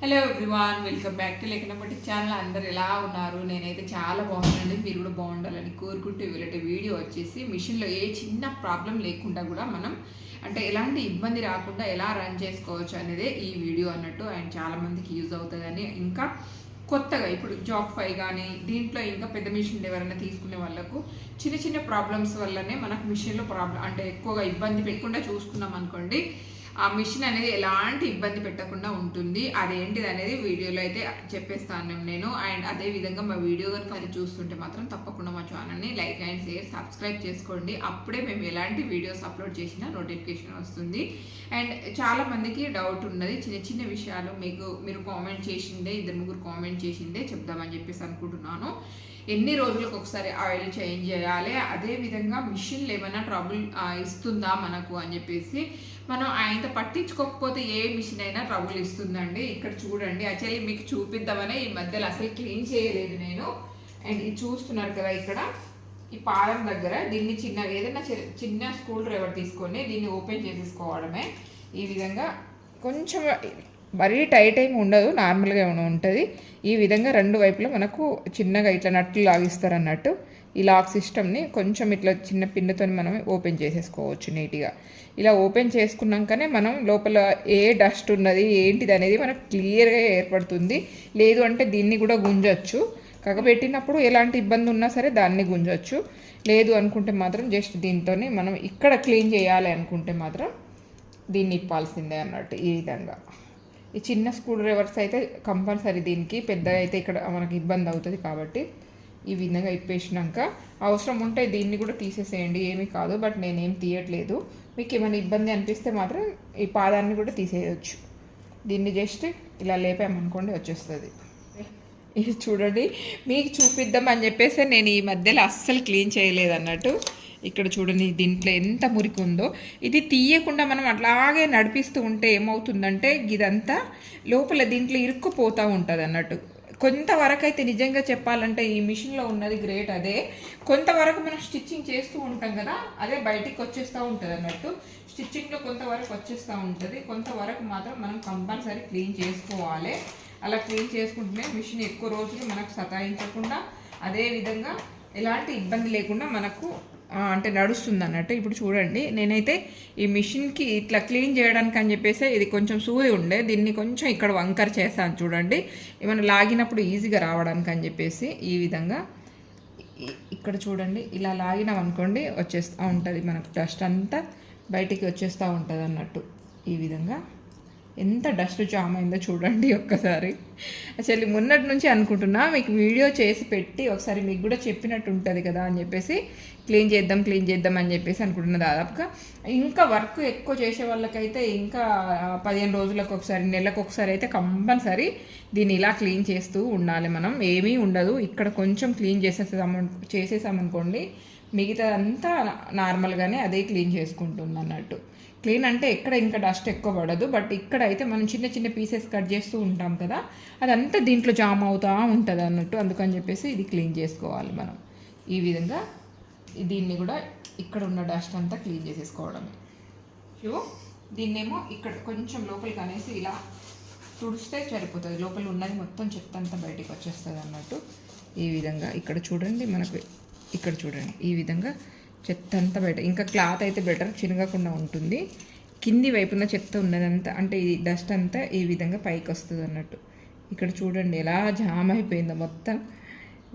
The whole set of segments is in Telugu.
Hello everyone welcome back to లేఖనపట్టి channel అందరు ఎలా ఉన్నారు? నేనైతే చాలా బాగుంటుంది మీరు కూడా బాగుండాలని కోరుకుంటూ వీళ్ళటి వీడియో వచ్చేసి మిషన్లో ఏ చిన్న ప్రాబ్లం లేకుండా కూడా మనం అంటే ఎలాంటి ఇబ్బంది రాకుండా ఎలా రన్ చేసుకోవచ్చు అనేదే ఈ వీడియో అన్నట్టు అండ్ చాలామందికి యూజ్ అవుతుందని. ఇంకా కొత్తగా ఇప్పుడు జాబ్ ఫై కానీ దీంట్లో ఇంకా పెద్ద మిషన్లు ఎవరైనా తీసుకునే వాళ్ళకు చిన్న చిన్న ప్రాబ్లమ్స్ వల్లనే మనకు మిషన్లో ప్రాబ్లం అంటే ఎక్కువగా ఇబ్బంది పెట్టకుండా చూసుకున్నాం అనుకోండి ఆ మిషన్ అనేది ఎలాంటి ఇబ్బంది పెట్టకుండా ఉంటుంది. అదేంటిది అనేది వీడియోలో అయితే చెప్పేస్తాను నేను. అండ్ అదే విధంగా మా వీడియో కనుక అది చూస్తుంటే మాత్రం తప్పకుండా మా ఛానల్ని లైక్ అండ్ షేర్ సబ్స్క్రైబ్ చేసుకోండి. అప్పుడే మేము ఎలాంటి వీడియోస్ అప్లోడ్ చేసినా నోటిఫికేషన్ వస్తుంది. అండ్ చాలామందికి డౌట్ ఉన్నది చిన్న చిన్న విషయాలు మీకు మీరు కామెంట్ చేసిందే ఇద్దరు ముగ్గురు కామెంట్ చేసిందే చెప్దామని చెప్పేసి అనుకుంటున్నాను. ఎన్ని రోజులకు ఒకసారి ఆయిల్ చేంజ్ చేయాలి? అదే విధంగా మిషన్లు ఏమైనా ట్రబుల్ ఇస్తుందా మనకు అని చెప్పేసి మనం ఆయన పట్టించుకోకపోతే ఏ మిషన్ అయినా ట్రబుల్ ఇస్తుందండి. ఇక్కడ చూడండి యాక్చువల్లీ మీకు చూపిద్దామనే ఈ మధ్యలో అసలు క్లీన్ చేయలేదు నేను. అండ్ ఇది చూస్తున్నారు కదా ఇక్కడ ఈ పాదం దగ్గర దీన్ని చిన్న ఏదైనా చి- చిన్న స్కూల్ డ్రైవర్ తీసుకొని దీన్ని ఓపెన్ చేసేసుకోవడమే. ఈ విధంగా కొంచెం మరీ టైట్ ఏమి ఉండదు నార్మల్గా ఏమైనా ఉంటుంది. ఈ విధంగా రెండు వైపులా మనకు చిన్నగా ఇట్లా నట్లు లాగిస్తారు అన్నట్టు ఈ లాక్ సిస్టమ్ని కొంచెం ఇట్లా చిన్న పిన్నుతో మనం ఓపెన్ చేసేసుకోవచ్చు నీట్గా. ఇలా ఓపెన్ చేసుకున్నాకనే మనం లోపల ఏ డస్ట్ ఉన్నది ఏంటిది అనేది మనకు క్లియర్గా ఏర్పడుతుంది. లేదు అంటే దీన్ని కూడా గుంజొచ్చు. కగబెట్టినప్పుడు ఎలాంటి ఇబ్బంది ఉన్నా సరే దాన్ని గుంజొచ్చు. లేదు అనుకుంటే మాత్రం జస్ట్ దీంతోనే మనం ఇక్కడ క్లీన్ చేయాలి అనుకుంటే మాత్రం దీన్ని ఇప్పాల్సిందే అన్నట్టు ఈ విధంగా. ఈ చిన్న స్క్రూ డ్రైవర్స్ అయితే కంపల్సరీ దీనికి పెద్దగా అయితే ఇక్కడ మనకి ఇబ్బంది అవుతుంది కాబట్టి ఈ విధంగా ఇప్పేసినాక అవసరం ఉంటే దీన్ని కూడా తీసేసేయండి ఏమీ కాదు. బట్ నేనేం తీయట్లేదు. మీకు ఏమైనా ఇబ్బంది అనిపిస్తే మాత్రం ఈ పాదాన్ని కూడా తీసేయచ్చు. దీన్ని జస్ట్ ఇలా లేపామనుకోండి వచ్చేస్తుంది. ఇది చూడండి మీకు చూపిద్దాం అని చెప్పేసి నేను ఈ మధ్యలో అస్సలు క్లీన్ చేయలేదు అన్నట్టు. ఇక్కడ చూడండి దీంట్లో ఎంత మురికి ఉందో ఇది తీయకుండా మనం అట్లాగే నడిపిస్తూ ఉంటే ఏమవుతుందంటే ఇదంతా లోపల దీంట్లో ఇరుక్కుపోతూ ఉంటుంది అన్నట్టు. కొంతవరకు అయితే నిజంగా చెప్పాలంటే ఈ మిషన్లో ఉన్నది గ్రేట్ అదే. కొంతవరకు మనం స్టిచ్చింగ్ చేస్తూ ఉంటాం కదా అదే బయటికి వచ్చేస్తూ ఉంటుంది అన్నట్టు. స్టిచ్చింగ్లో కొంతవరకు వచ్చేస్తూ ఉంటుంది. కొంతవరకు మాత్రం మనం కంపల్సరీ క్లీన్ చేసుకోవాలి. అలా క్లీన్ చేసుకుంటేనే మిషన్ ఎక్కువ రోజులు మనకు సతాయించకుండా అదే విధంగా ఎలాంటి ఇబ్బంది లేకుండా మనకు అంటే నడుస్తుంది అన్నట్టు ఇప్పుడు చూడండి నేనైతే ఈ మిషన్కి ఇట్లా క్లీన్ చేయడానికి అని చెప్పేసి ఇది కొంచెం సూది ఉండే. దీన్ని కొంచెం ఇక్కడ వంకర్ చేస్తాను చూడండి. ఏమైనా లాగినప్పుడు ఈజీగా రావడానికి అని చెప్పేసి ఈ విధంగా ఇక్కడ చూడండి ఇలా లాగినాం అనుకోండి వచ్చేస్తూ ఉంటుంది మనకు డస్ట్ అంతా బయటికి వచ్చేస్తూ ఉంటుంది అన్నట్టు ఈ విధంగా ఎంత డస్ట్ జామ్ అయిందో చూడండి ఒక్కసారి. అసలు మొన్నటి నుంచి అనుకుంటున్నా మీకు వీడియో చేసి పెట్టి ఒకసారి మీకు కూడా చెప్పినట్టు ఉంటుంది కదా అని చెప్పేసి క్లీన్ చేద్దాం క్లీన్ చేద్దాం అని చెప్పేసి అనుకుంటున్నా దాదాపుగా. ఇంకా వర్క్ ఎక్కువ చేసే వాళ్ళకైతే ఇంకా పదిహేను రోజులకు ఒకసారి నెలకు ఒకసారి అయితే కంపల్సరీ దీన్ని ఇలా క్లీన్ చేస్తూ ఉండాలి మనం. ఏమీ ఉండదు. ఇక్కడ కొంచెం క్లీన్ చేసేసాము చేసేసామనుకోండి మిగతా అంతా నార్మల్గానే అదే క్లీన్ చేసుకుంటుంది అన్నట్టు క్లీన్ అంటే ఎక్కడ ఇంకా డస్ట్ ఎక్కువ పడదు బట్ ఇక్కడ అయితే మనం చిన్న చిన్న పీసెస్ కట్ చేస్తూ ఉంటాం కదా అదంతా దీంట్లో జామ్ అవుతూ ఉంటుంది అన్నట్టు అందుకని చెప్పేసి ఇది క్లీన్ చేసుకోవాలి మనం. ఈ విధంగా దీన్ని కూడా ఇక్కడ ఉన్న డస్ట్ అంతా క్లీన్ చేసేసుకోవడమే. సో దీన్నేమో ఇక్కడ కొంచెం లోపలికి అనేసి ఇలా తుడిస్తే సరిపోతుంది. లోపల ఉన్నది మొత్తం చెత్త అంతా బయటికి వచ్చేస్తుంది అన్నట్టు. ఈ విధంగా ఇక్కడ చూడండి మనకు ఇక్కడ చూడండి. ఈ విధంగా చెత్త అంతా బయట ఇంకా క్లాత్ అయితే బెటర్ చినగకుండా ఉంటుంది. కింది వైపున చెత్త ఉన్నదంతా అంటే ఈ డస్ట్ అంతా ఈ విధంగా పైకి వస్తుంది అన్నట్టు. ఇక్కడ చూడండి ఎలా జామ్ అయిపోయిందో మొత్తం.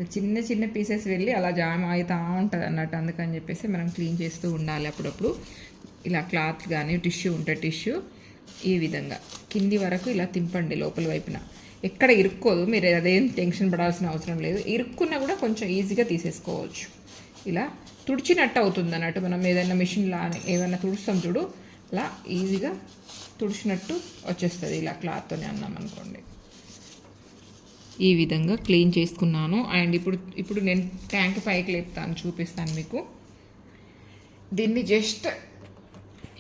చిన్న చిన్న పీసెస్ వెళ్ళి అలా జామ్ అవుతూ ఉంటుంది అన్నట్టు అందుకని చెప్పేసి మనం క్లీన్ చేస్తూ ఉండాలి అప్పుడప్పుడు. ఇలా క్లాత్ కానీ టిష్యూ ఉంటే టిష్యూ. ఈ విధంగా. కింది వరకు ఇలా తింపండి లోపల వైపున. ఎక్కడ ఇరుక్కోదు. మీరు అదేం టెన్షన్ పడాల్సిన అవసరం లేదు. ఇరుక్కున్నా కూడా కొంచెం ఈజీగా తీసేసుకోవచ్చు. ఇలా తుడిచినట్టు అవుతుంది అన్నట్టు మనం ఏదైనా మిషన్లా ఏదైనా తుడుస్తాం చూడు. అలా ఈజీగా తుడిచినట్టు వచ్చేస్తుంది ఇలా క్లాత్తోనే అన్నాం అనుకోండి ఈ విధంగా క్లీన్ చేసుకున్నాను. అండ్ ఇప్పుడు ఇప్పుడు నేను ట్యాంక్ పైకి లేపుతాను చూపిస్తాను మీకు. దీన్ని జస్ట్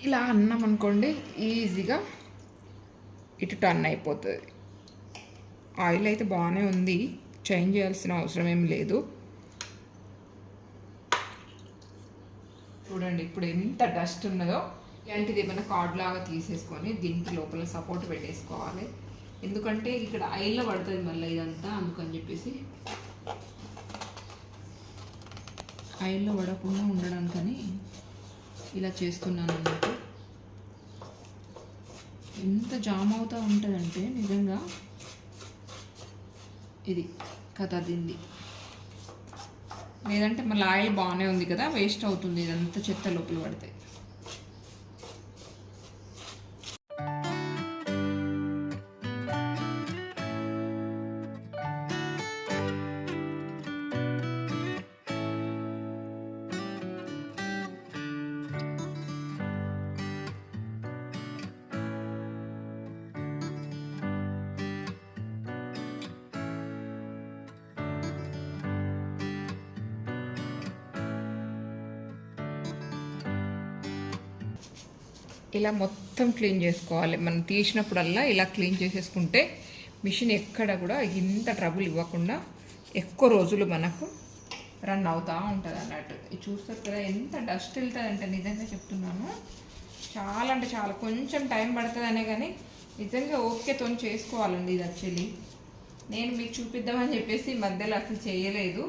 ఇలా అన్నాం అనుకోండి ఈజీగా ఇటు టర్న్ అయిపోతుంది. ఆయిల్ అయితే బాగానే ఉంది చేంజ్ చేయాల్సిన అవసరం ఏం లేదు. చూడండి ఇప్పుడు ఎంత డస్ట్ ఉన్నదో. ఇలాంటిది ఏమైనా కార్డ్ లాగా తీసేసుకొని దీనికి లోపల సపోర్ట్ పెట్టేసుకోవాలి. ఎందుకంటే ఇక్కడ ఆయిల్లో పడుతుంది మళ్ళీ ఇదంతా అందుకని చెప్పేసి. ఆయిల్లో పడకుండా ఉండడానికని ఇలా చేస్తున్నాను అన్నట్టు ఎంత జామ్ అవుతూ ఉంటుందంటే నిజంగా ఇది కథ దింది లేదంటే మళ్ళీ ఆయిల్ బాగానే ఉంది కదా వేస్ట్ అవుతుంది ఇదంతా చెత్త లోపల పడితే. ఇలా మొత్తం క్లీన్ చేసుకోవాలి. మనం తీసినప్పుడల్లా ఇలా క్లీన్ చేసేసుకుంటే మిషన్ ఎక్కడ కూడా ఇంత ట్రబుల్ ఇవ్వకుండా ఎక్కువ రోజులు మనకు రన్ అవుతూ ఉంటుంది అన్నట్టు. ఇది చూస్తారు కదా ఎంత డస్ట్ వెళ్తుంది అంటే నిజంగా చెప్తున్నాను. చాలా అంటే చాలా కొంచెం టైం పడుతుందనే కానీ నిజంగా ఓకేతో చేసుకోవాలండి ఇది యాక్చువల్లీ నేను మీకు చూపిద్దామని చెప్పేసి మధ్యలో అసలు చేయలేదు.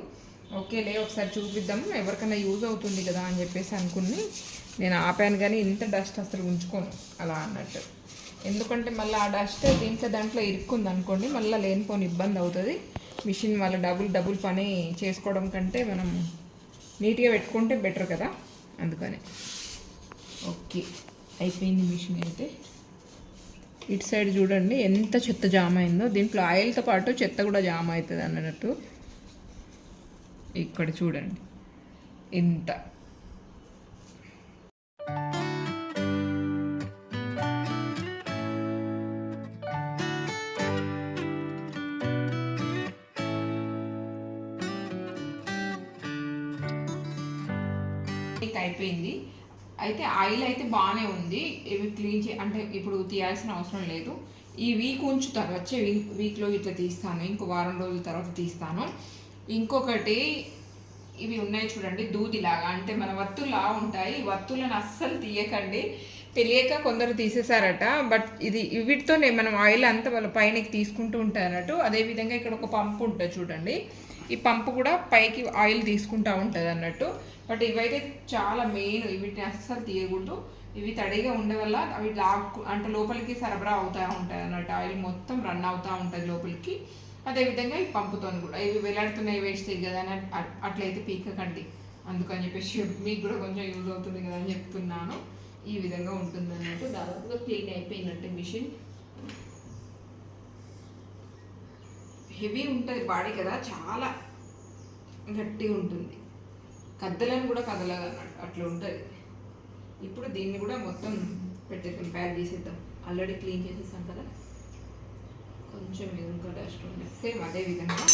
ఓకేలే ఒకసారి చూపిద్దాం. ఎవరికైనా యూజ్ అవుతుంది కదా అని చెప్పేసి అనుకుని నేను ఆపాను కానీ ఇంత డస్ట్ అసలు ఉంచుకోను. అలా అన్నట్టు. ఎందుకంటే మళ్ళీ ఆ డస్ట్ దీంట్లో దాంట్లో ఇరుక్కుంది అనుకోండి మళ్ళీ లేనిపోని ఇబ్బంది అవుతుంది. మిషన్ వల్ల డబుల్ డబుల్ పని చేసుకోవడం కంటే మనం నీట్గా పెట్టుకుంటే బెటర్ కదా. అందుకని. ఓకే. అయిపోయింది మిషన్ అయితే. ఇటు సైడ్ చూడండి ఎంత చెత్త జామ్ అయిందో. దీంట్లో ఆయిల్తో పాటు చెత్త కూడా జామ్ అవుతుంది అన్నట్టు. ఇక్కడ చూడండి. ఇంత. అయిపోయింది. అయితే ఆయిల్ అయితే బాగానే ఉంది. ఇవి క్లీన్ చే అంటే ఇప్పుడు తీయాల్సిన అవసరం లేదు. ఈ వీక్ ఉంచుతారు వచ్చే వీక్ వీక్లో ఇట్లా తీస్తాను. ఇంకో వారం రోజుల తర్వాత తీస్తాను. ఇంకొకటి ఇవి ఉన్నాయి చూడండి దూదిలాగా. అంటే మన వత్తులా ఉంటాయి. వత్తులను అస్సలు తీయకండి. తెలియక కొందరు తీసేశారట బట్ ఇది వీటితోనే మనం ఆయిల్ అంతా వాళ్ళ పైనకి తీసుకుంటూ ఉంటారు అన్నట్టు అదేవిధంగా ఇక్కడ ఒక పంపు ఉంటుంది చూడండి. ఈ పంపు కూడా పైకి ఆయిల్ తీసుకుంటా ఉంటుంది అన్నట్టు. బట్ ఇవైతే చాలా మెయిన్ వీటిని అస్సలు తీయకూడదు. ఇవి తడిగా ఉండే వల్ల అవి లాక్ అంటే లోపలికి సరఫరా అవుతూ ఉంటాయి అన్నట్టు. ఆయిల్ మొత్తం రన్ అవుతూ ఉంటుంది లోపలికి. అదేవిధంగా ఈ పంపుతోని కూడా. ఇవి వేలాడుతున్నాయి వేస్టేజ్ కదా అని అట్- అట్లయితే పీకకండి. అందుకని చెప్పేసి మీకు కూడా కొంచెం యూజ్ అవుతుంది కదా అని చెప్తున్నాను. ఈ విధంగా ఉంటుంది అన్నట్టు దాదాపుగా క్లీన్ అయిపోయినట్టు మిషన్. హెవీ ఉంటుంది బాడీ కదా చాలా గట్టిగా ఉంటుంది. కద్దలను కూడా కదలదు అన్నట్టు అట్లా ఉంటుంది. ఇప్పుడు దీన్ని కూడా మొత్తం పెట్టేద్దాం ప్యాక్ చేసేద్దాం. ఆల్రెడీ క్లీన్ చేసేసాం కదా. కొంచెం ఇంకా డస్ట్ ఉంది సేమ్ అదే విధంగా.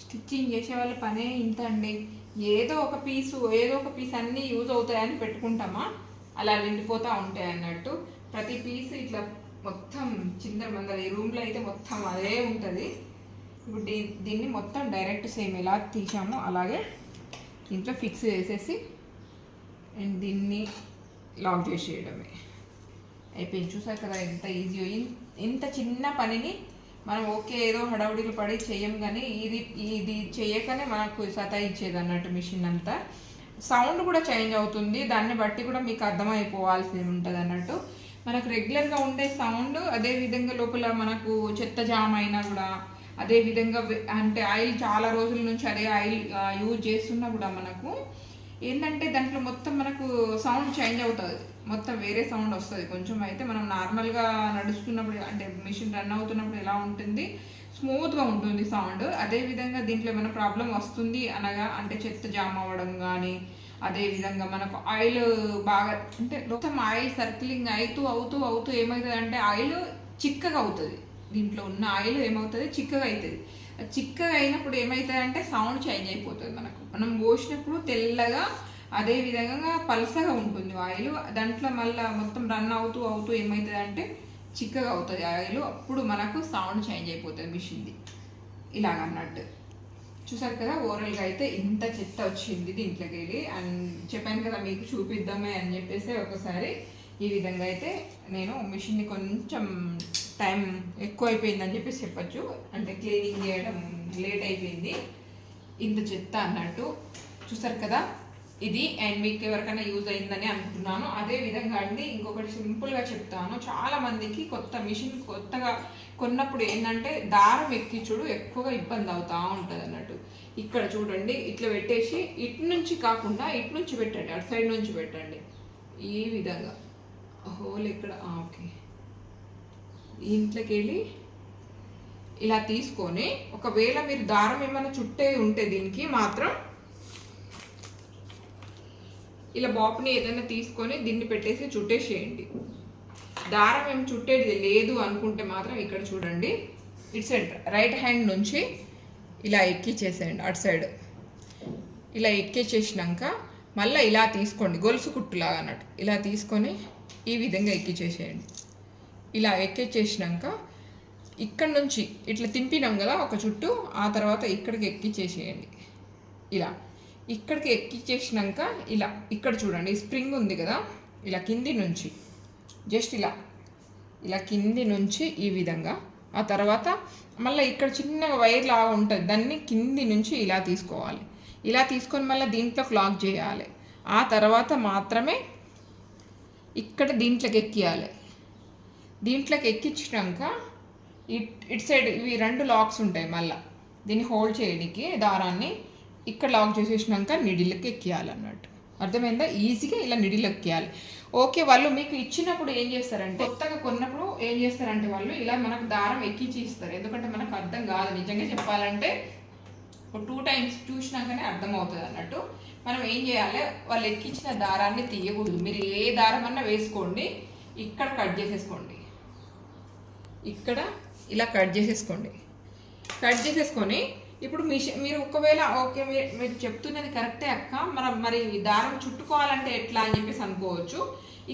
స్టిచ్చింగ్ చేసే వాళ్ళ పనే ఇంత అండి. ఏదో ఒక పీసు ఏదో ఒక పీస్ అన్నీ యూజ్ అవుతాయని పెట్టుకుంటామా? అలా నిండిపోతూ ఉంటాయి అన్నట్టు. ప్రతి పీస్ ఇట్లా మొత్తం చిందర మందర ఈ రూమ్లో అయితే మొత్తం అదే ఉంటుంది. ఇప్పుడు దీ దీన్ని మొత్తం డైరెక్ట్ సేమ్ ఎలా తీసామో అలాగే దీంట్లో ఫిక్స్ చేసేసి అండ్ దీన్ని లాక్ చేసేయడమే. అయిపోయింది. చూసారు కదా ఎంత ఈజీ ఇంత చిన్న పనిని మనం ఓకే ఏదో హడావుడిలు పడి చేయం కానీ ఇది ఇది చేయకనే మనకు సతాయించేది అన్నట్టు మిషన్ అంతా. సౌండ్ కూడా చేంజ్ అవుతుంది. దాన్ని బట్టి కూడా మీకు అర్థమైపోవాల్సి ఉంటుంది అన్నట్టు. మనకు రెగ్యులర్గా ఉండే సౌండ్ అదే విధంగా లోపల మనకు చెత్త జామ్ అయినా కూడా అదే విధంగా అంటే ఆయిల్ చాలా రోజుల నుంచి అదే ఆయిల్ యూజ్ చేస్తున్నా కూడా మనకు ఏంటంటే దాంట్లో మొత్తం మనకు సౌండ్ చేంజ్ అవుతుంది. మొత్తం వేరే సౌండ్ వస్తుంది. కొంచెం అయితే మనం నార్మల్గా నడుస్తున్నప్పుడు అంటే మిషన్ రన్ అవుతున్నప్పుడు ఎలా ఉంటుంది? స్మూత్గా ఉంటుంది సౌండ్ అదే విధంగా దీంట్లో ఏమైనా ప్రాబ్లం వస్తుంది అనగా అంటే చెత్త జామ్ అవ్వడం కానీ అదే విధంగా మనకు ఆయిల్ బాగా అంటే మొత్తం ఆయిల్ సర్కిలింగ్ అవుతూ అవుతూ అవుతూ ఏమవుతుంది అంటే ఆయిల్ చిక్కగా అవుతుంది. దీంట్లో ఉన్న ఆయిల్ ఏమవుతుంది? చిక్కగా అవుతుంది. చిక్కగా అయినప్పుడు ఏమవుతుంది అంటే సౌండ్ చేంజ్ అయిపోతుంది మనకు. మనం పోసినప్పుడు తెల్లగా అదే విధంగా పలసగా ఉంటుంది ఆయిల్. దాంట్లో మళ్ళీ మొత్తం రన్ అవుతూ అవుతూ ఏమవుతుందంటే చిక్కగా అవుతుంది ఆయిల్. అప్పుడు మనకు సౌండ్ చేంజ్ అయిపోతుంది మిషన్ది. ఇలాగ అన్నట్టు. చూసారు కదా ఓవరాల్గా అయితే ఇంత చెత్త వచ్చింది దీంట్లోకి వెళ్ళి. అండ్ చెప్పాను కదా మీకు చూపిద్దామే అని చెప్పేసి ఒకసారి ఈ విధంగా అయితే నేను మిషన్ని కొంచెం టైం ఎక్కువ అయిపోయిందని చెప్పేసి చెప్పొచ్చు. అంటే క్లీనింగ్ చేయడం లేట్ అయిపోయింది. ఇంత చెత్త అన్నట్టు. చూసారు కదా? ఇది అండ్ మీకు ఎవరికైనా యూజ్ అయిందని అనుకుంటున్నాను. అదే విధంగా అండి ఇంకొకటి సింపుల్గా చెప్తాను. చాలా మందికి కొత్త మిషన్ కొత్తగా కొన్నప్పుడు ఏంటంటే దారం ఎక్కించుడు ఎక్కువగా ఇబ్బంది అవుతా ఉంటుంది అన్నట్టు. ఇక్కడ చూడండి ఇట్లా పెట్టేసి ఇటు నుంచి కాకుండా ఇటు నుంచి పెట్టండి అటు సైడ్ నుంచి పెట్టండి. ఈ విధంగా. హోల్ ఇక్కడ. ఓకే. ఇంట్లోకి వెళ్ళి ఇలా తీసుకొని ఒకవేళ మీరు దారం ఏమైనా చుట్టే ఉంటే దీనికి మాత్రం ఇలా బాపుని ఏదైనా తీసుకొని దీన్ని పెట్టేసి చుట్టేసేయండి. దారం ఏం చుట్టేది లేదు అనుకుంటే మాత్రం ఇక్కడ చూడండి. ఇటు సైడ్ రైట్ హ్యాండ్ నుంచి ఇలా ఎక్కిచ్చేసేయండి అటు సైడ్. ఇలా ఎక్కిచ్చేసినాక మళ్ళీ ఇలా తీసుకోండి గొలుసు కుట్టులాగా అన్నట్టు. ఇలా తీసుకొని ఈ విధంగా ఎక్కిచ్చేసేయండి. ఇలా ఎక్కిచ్చేసినాక ఇక్కడ నుంచి ఇట్లా తింపినాం కదా ఒక చుట్టూ ఆ తర్వాత ఇక్కడికి ఎక్కిచ్చేసేయండి ఇలా. ఇక్కడికి ఎక్కిచ్చేసినాక ఇలా ఇక్కడ చూడండి స్ప్రింగ్ ఉంది కదా ఇలా కింది నుంచి. జస్ట్ ఇలా. ఇలా కింది నుంచి ఈ విధంగా. ఆ తర్వాత మళ్ళీ ఇక్కడ చిన్న వైర్ లాగా ఉంటుంది దాన్ని కింది నుంచి ఇలా తీసుకోవాలి. ఇలా తీసుకొని మళ్ళీ దీంట్లో క్లాక్ చేయాలి. ఆ తర్వాత మాత్రమే ఇక్కడ దీంట్లోకి ఎక్కియాలి. దీంట్లోకి ఎక్కించినాక ఇట్ ఇట్ సైడ్ ఇవి రెండు లాక్స్ ఉంటాయి మళ్ళీ. దీన్ని హోల్డ్ చేయడానికి దారాన్ని ఇక్కడ లాక్ చేసేసినాక నిడిలకి ఎక్కియాలన్నట్టు. అర్థమైందా? ఈజీగా ఇలా నిడిలు ఎక్కియాలి. ఓకే వాళ్ళు మీకు ఇచ్చినప్పుడు ఏం చేస్తారంటే కొత్తగా కొన్నప్పుడు ఏం చేస్తారంటే వాళ్ళు ఇలా మనకు దారం ఎక్కించి ఇస్తారు. ఎందుకంటే మనకు అర్థం కాదు. నిజంగా చెప్పాలంటే ఒక టూ టైమ్స్ చూసినాకనే అర్థమవుతుంది అన్నట్టు మనం ఏం చేయాలి? వాళ్ళు ఎక్కించిన దారాన్ని తీయకూడదు. మీరు ఏ దారం అన్నా వేసుకోండి. ఇక్కడ కట్ చేసేసుకోండి. ఇక్కడ ఇలా కట్ చేసేసుకోండి. కట్ చేసేసుకొని ఇప్పుడు మిషన్ మీరు ఒకవేళ ఓకే మీరు మీరు చెప్తున్నది కరెక్టే అక్క. మన మరి ఈ దారం చుట్టుకోవాలంటే ఎట్లా అని చెప్పేసి అనుకోవచ్చు.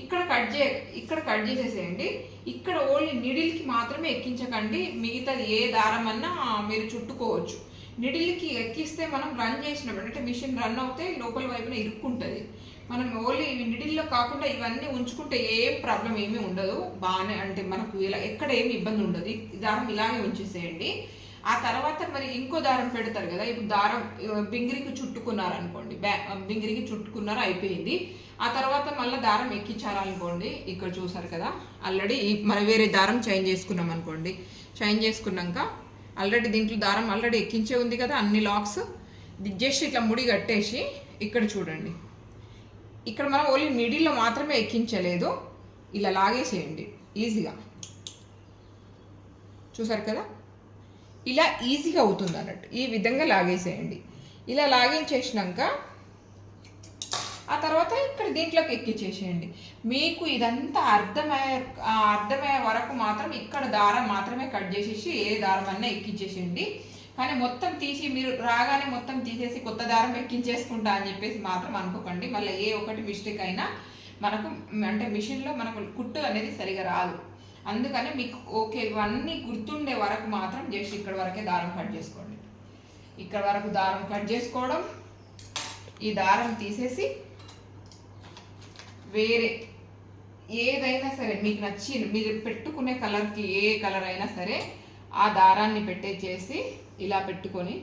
ఇక్కడ కట్ చే ఇక్కడ కట్ చేసేసేయండి. ఇక్కడ ఓన్లీ నిడిల్కి మాత్రమే ఎక్కించకండి. మిగతాది ఏ దారం అన్నా మీరు చుట్టుకోవచ్చు. నిడిల్కి ఎక్కిస్తే మనం రన్ చేసినప్పుడు అంటే మిషన్ రన్ అవుతే లోపల వైపున ఇరుక్కుంటుంది. మనం ఓన్లీ ఇవి నిడిల్లో కాకుండా ఇవన్నీ ఉంచుకుంటే ఏం ప్రాబ్లం ఏమీ ఉండదు. బాగానే అంటే మనకు ఇలా ఎక్కడ ఏమి ఇబ్బంది ఉండదు. దారం ఇలాగే ఉంచేసేయండి. ఆ తర్వాత మరి ఇంకో దారం పెడతారు కదా ఇప్పుడు దారం బింగిరికి చుట్టుకున్నారు అనుకోండి బ్యా బింగిరికి చుట్టుకున్నారు అయిపోయింది. ఆ తర్వాత మళ్ళీ దారం ఎక్కించారనుకోండి ఇక్కడ చూసారు కదా ఆల్రెడీ మనం వేరే దారం చేంజ్ చేసుకున్నాం అనుకోండి చేంజ్ చేసుకున్నాక ఆల్రెడీ దీంట్లో దారం ఆల్రెడీ ఎక్కించే ఉంది కదా అన్ని లాక్స్ జస్ట్ ఇట్లా ముడి కట్టేసి ఇక్కడ చూడండి. ఇక్కడ మనం ఓన్లీ మిడిల్లో మాత్రమే ఎక్కించలేదు. ఇలా లాగేసేయండి. ఈజీగా. చూసారు కదా? ఇలా ఈజీగా అవుతుంది అన్నట్టు. ఈ విధంగా లాగేసేయండి. ఇలా లాగించేసినాక ఆ తర్వాత ఇక్కడ దీంట్లోకి ఎక్కించేసేయండి మీకు ఇదంతా అర్థమయ్యే అర్థమయ్యే వరకు మాత్రం ఇక్కడ దారం మాత్రమే కట్ చేసేసి ఏ దారం అన్నా ఎక్కించేసేయండి కానీ మొత్తం తీసి మీరు రాగానే మొత్తం తీసేసి కొత్త దారం ఎక్కించేసుకుంటా అని చెప్పేసి మాత్రం అనుకోకండి. మళ్ళీ ఏ ఒకటి మిస్టేక్ అయినా మనకు అంటే మిషన్లో మనకు కుట్టు అనేది సరిగా రాదు. అందుకనే మీకు ఓకే ఇవన్నీ గుర్తుండే వరకు మాత్రం జస్ట్ ఇక్కడ వరకే దారం కట్ చేసుకోండి. ఇక్కడ వరకు దారం కట్ చేసుకోవడం ఈ దారం తీసేసి వేరే ఏదైనా సరే మీకు నచ్చిన మీరు పెట్టుకునే కలర్కి ఏ కలర్ అయినా సరే ఆ దారాన్ని పెట్టేసేసి ఇలా పెట్టుకొని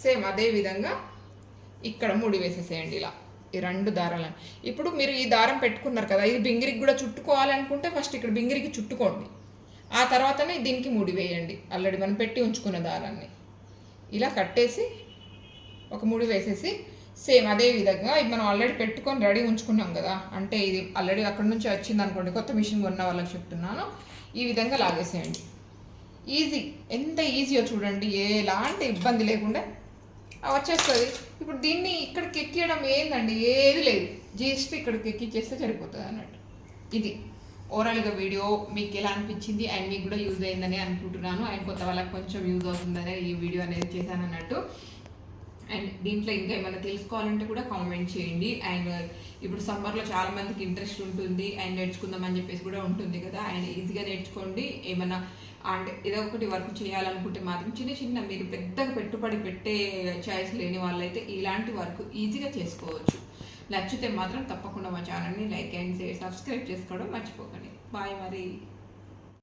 సేమ్ అదే విధంగా ఇక్కడ ముడి వేసేసేయండి ఇలా. ఈ రెండు దారాలను. ఇప్పుడు మీరు ఈ దారం పెట్టుకున్నారు కదా ఇది బింగిరికి కూడా చుట్టుకోవాలనుకుంటే ఫస్ట్ ఇక్కడ బింగిరికి చుట్టుకోండి. ఆ తర్వాతనే దీనికి ముడి వేయండి. ఆల్రెడీ మనం పెట్టి ఉంచుకున్న దారాన్ని. ఇలా కట్టేసి ఒక ముడి వేసేసి సేమ్ అదే విధంగా ఇది మనం ఆల్రెడీ పెట్టుకొని రెడీ ఉంచుకున్నాం కదా అంటే ఇది ఆల్రెడీ అక్కడ నుంచి వచ్చింది అనుకోండి కొత్త మిషన్ కొన్న వాళ్ళకి చెప్తున్నాను ఈ విధంగా లాగేసేయండి. ఈజీ ఎంత ఈజీయో చూడండి. ఎలాంటి ఇబ్బంది లేకుండా వచ్చేస్తుంది. ఇప్పుడు దీన్ని ఇక్కడికి ఎక్కియడం ఏందండి? ఏది లేదు. జస్ట్ ఇక్కడికి ఎక్కిచ్చేస్తే సరిపోతుంది అన్నట్టు. ఇది. ఓవరాల్గా వీడియో మీకు ఎలా అనిపించింది? అండ్ మీకు కూడా యూజ్ అయిందని అనుకుంటున్నాను. అండ్ కొత్త వాళ్ళకి కొంచెం యూజ్ అవుతుందని ఈ వీడియో అనేది చేశాను అన్నట్టు. అండ్ దీంట్లో ఇంకా ఏమైనా తెలుసుకోవాలంటే కూడా కామెంట్ చేయండి. అండ్ ఇప్పుడు సమ్మర్లో చాలా మందికి ఇంట్రెస్ట్ ఉంటుంది. అండ్ నేర్చుకుందామని చెప్పేసి కూడా ఉంటుంది కదా. అండ్ ఈజీగా నేర్చుకోండి. ఏమైనా అండ్ ఏదో ఒకటి వర్క్ చేయాలనుకుంటే మాత్రం చిన్న చిన్న మీరు పెద్దగా పెట్టుబడి పెట్టే ఛాయిస్ లేని వాళ్ళైతే ఇలాంటి వర్క్ ఈజీగా చేసుకోవచ్చు. నచ్చితే మాత్రం తప్పకుండా మా ఛానల్ని లైక్ అండ్ షేర్ సబ్స్క్రైబ్ చేసుకోవడం మర్చిపోకండి. బాయ్ మరి.